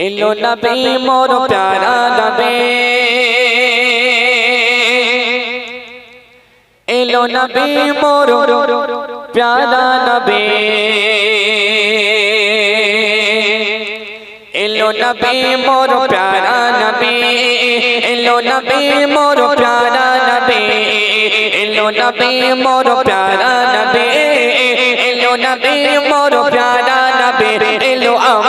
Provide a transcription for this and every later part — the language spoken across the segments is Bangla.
এলো নবী মোর প্যারা নবী। এলো নবী মোর প্যারা নবী। এলো নবী মোর প্যারা নবী। এলো নবী মোর প্যারা নবী। এলো নবী মোর প্যারা নবী। এলো নবী মোর প্যারা নবী।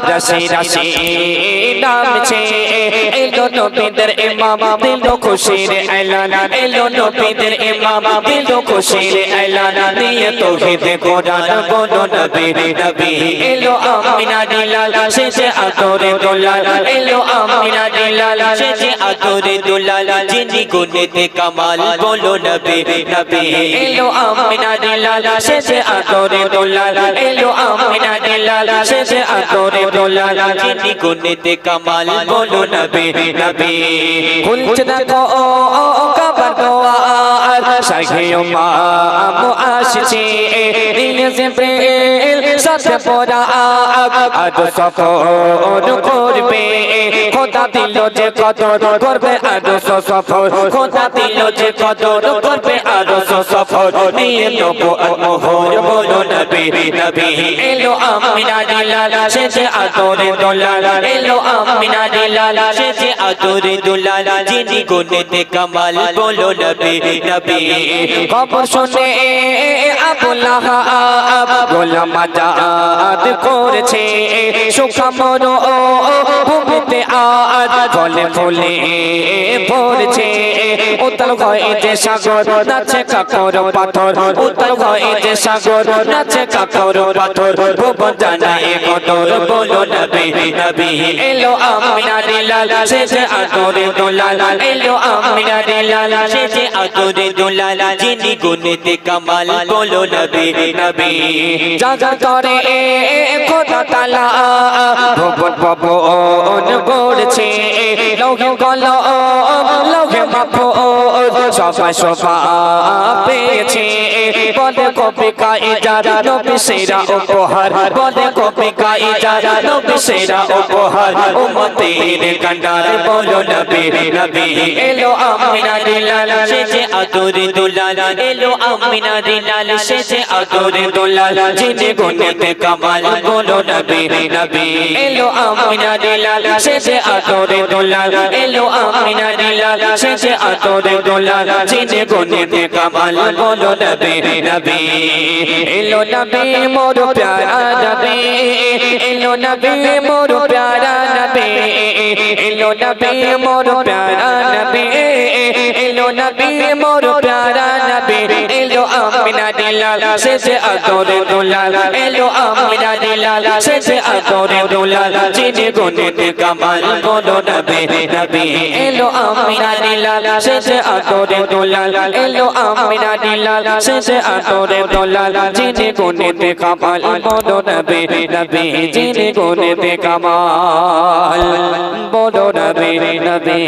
বরকাত রসি রসি নামছে এলো নবীদের ইমাম। দিল খুশির এলান এলো নবীদের ইমাম। দিল খুশির এলান দিয়ে তৌহিদ কোরআন বলো নবী নবী। এলো আমিনা দিলাল শেষে আতরে দোলাল। এলো আমিনা দিলাল শেষে আতরে দোলাল। যিনি গুনেতে কামাল, বলো নবী নবী। এলো আমিনা দিলাল শেষে আতরে দোলাল। এলো আমিনা দিলাল শেষে আতরে দোলাল। যিনি গুনেতে কামাল বলো নবী নবী খুলছে দেখো কাবার দোয়ার শাহে উমাম আসছে দিল সে সাথে পড়া আজ সফর করবে। খোদা দিল যে কদর করবে আরও সফর খোদা দিল যে কদর করবে আরও সফর নিয়ে নেব মোহর বলো নবী নবী। এলো আমিনা দিলাল শেষে আতরে দোলাল। এলো আমিনা দিলাল শেষে আতরে দোলাল। যিনি গুনেতে কামাল বলো নবী নবী। খবর শুনে আবুল্লাহ গোলাম আজাদ ভূমিতে আজ ফলে ফুলে ভরছে। উত্তর হয়েছে সাগর, নাচে কাকর পাথর। উত্তর হয়েছে সাগর, নাচে কাকর পাথর। ভুবন জানায় কদর, বলো নবী নবী। এলো আমিনা দিলাল শেষে আতরে দোলাল। এলো আমিনা দিলাল শেষে আতরে দোলাল। যিনি গুনেতে কামাল, বলো নবী নবী। জাগা করে খোদা তালা। ভুবন ভবন বলছে লৌহে গল লৌহে মাপো সবাই সবা পেয়েছে, বলে কবি কাইজার নবী সেরা উপহার। বলে কবি কাইজার নবী সেরা উপহার। উম্মতের গন্ডার বলো নবী নবী। এলো আমিনা দিলাল শেষে আদরে দুলাল। এলো আমিনা দিলাল শেষে আদরে দুলাল। যিনি গুনেতে কামাল, বলো নবী নবী। এলো আমিনা দিলাল শেষে আদরে দুলাল। এলো আমিনা দিলাল শেষে আদরে দুলাল। যিনি গুনেতে কামাল, বলো নবী নবী। এলো নবী, মোর প্যারা নবী। এলো নবী, মোর প্যারা নবী। এলো নবী, মোর প্যারা নবী। এলো নবী, মোর দিলাল শেষে আতরে দুলাল, এলো আমিনা দিলাল শেষে আতরে দুলাল, যিনি গুনেতে কামাল, বলো নবী নবী। এলো আমিনা দিলাল শেষে আতরে দুলাল, এলো আমিনা দিলাল শেষে আতরে দুলাল, যিনি গুনেতে কামাল, বলো নবী নবী, যিনি গুনেতে কামাল, বলো নবী নবী।